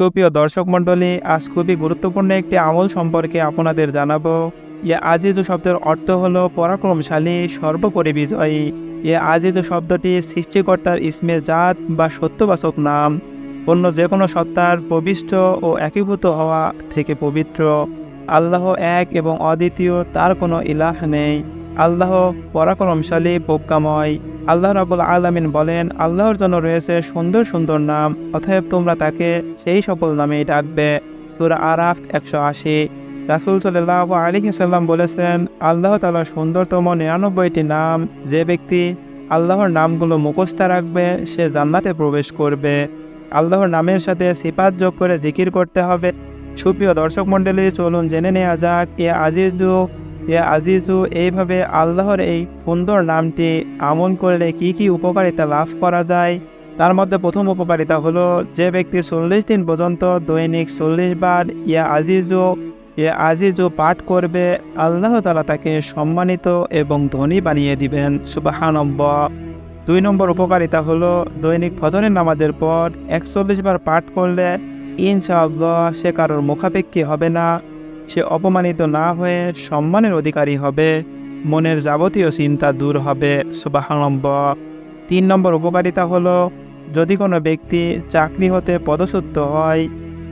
সুপ্রিয় দর্শক মণ্ডলী, আজ খুবই গুরুত্বপূর্ণ একটি আমল সম্পর্কে আপনাদের জানাব। ইয়ে আজিজু শব্দের অর্থ হলো পরাক্রমশালী, সর্বোপরি বিজয়ী। এ আজিজু শব্দটি সৃষ্টিকর্তার ইসমে জাত বা সত্যবাচক নাম। অন্য যে কোনো সত্তার পবিষ্ট ও একীভূত হওয়া থেকে পবিত্র। আল্লাহ এক এবং অদ্বিতীয়, তার কোনো ইলাহ নেই। আল্লাহ পরাক্রমশালী প্রজ্ঞাময় আল্লাহ রাবুল আলামিন বলেন, আল্লাহর জন্য রয়েছে সুন্দর সুন্দর নাম, অতএব তোমরা তাকে সেই সকল নামেই ডাকবে। সুরা আরাফ একশো আশি। রাসুল সাল্লাহ আলী সাল্লাম বলেছেন, আল্লাহ তালা সুন্দরতম নিরানব্বইটি নাম, যে ব্যক্তি আল্লাহর নামগুলো মুখস্থ রাখবে, সে জান্নাতে প্রবেশ করবে। আল্লাহর নামের সাথে সিপাত যোগ করে জিকির করতে হবে। সুপ্রিয় দর্শক মণ্ডলী, চলুন জেনে নেওয়া যাক, এ আজিজু এ আজিজু এইভাবে আল্লাহর এই সুন্দর নামটি আমল করলে কি কি উপকারিতা লাভ করা যায়? তার মধ্যে প্রথম উপকারিতা হলো যে ব্যক্তি চল্লিশ দিন পর্যন্ত দৈনিক চল্লিশ বার ইয়া আজিজু, এ আজিজু পাঠ করবে, আল্লাহ তালা তাকে সম্মানিত এবং ধনী বানিয়ে দিবেন। সুবাহানব্ব দুই নম্বর উপকারিতা হলো দৈনিক ফজরের নামাজের পর একচল্লিশ বার পাঠ করলে ইনশাআল্লাহ সে কারোর মুখাপেক্ষী হবে না। সে অপমানিত না হয়ে সম্মানের অধিকারী হবে, মনের যাবতীয় চিন্তা দূর হবে সুবাহানব্ব তিন নম্বর উপকারিতা হলো, যদি কোনো ব্যক্তি চাকরি হতে পদচ্যুত হয়,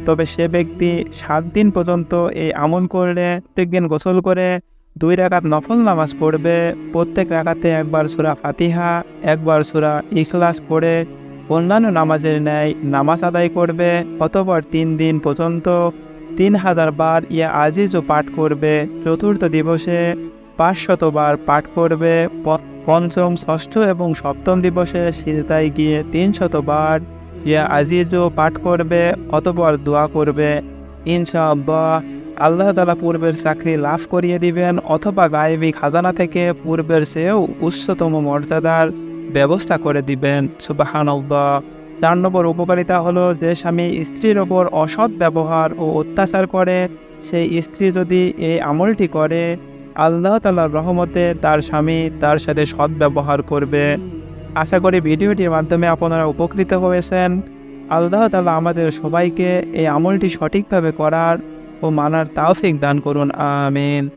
তবে সে ব্যক্তি সাত দিন পর্যন্ত এই আমল করলে প্রত্যেকদিন গোসল করে, দুই রাকাত নফল নামাজ পড়বে, প্রত্যেক রাকাতে একবার সুরা ফাতিহা, একবার সুরা ইখলাস পড়ে, অন্যান্য নামাজের ন্যায় নামাজ আদায় করবে, অতপর তিন দিন পর্যন্ত তিন হাজার বার ইয়া আজিজও পাঠ করবে, চতুর্থ দিবসে পাঁচশতবার পাঠ করবে পঞ্চম, ষষ্ঠ এবং সপ্তম দিবসে সিজদায় গিয়ে তিন শতবার ইয়া আজিজও পাঠ করবে, অতপর দোয়া করবে। ইনশাআল্লাহ, আল্লাহ তালা পূর্বের চাকরি লাভ করিয়ে দিবেন, অথবা গায়েবী খাজানা থেকে পূর্বের চেয়েও উচ্চতম মর্যাদার ব্যবস্থা করে দিবেন। সুবাহানল্লাহ। চার নম্বর উপকারিতা হলো যে স্বামী স্ত্রীর ওপর অসৎ ব্যবহার ও অত্যাচার করে, সেই স্ত্রী যদি এই আমলটি করে, আল্লাহ তালার রহমতে তার স্বামী তার সাথে সৎ ব্যবহার করবে। আশা করি ভিডিওটির মাধ্যমে আপনারা উপকৃত হয়েছেন। আল্লাহ তালা আমাদের সবাইকে এই আমলটি সঠিকভাবে করার ও মানার তাওফিক দান করুন, আমিন।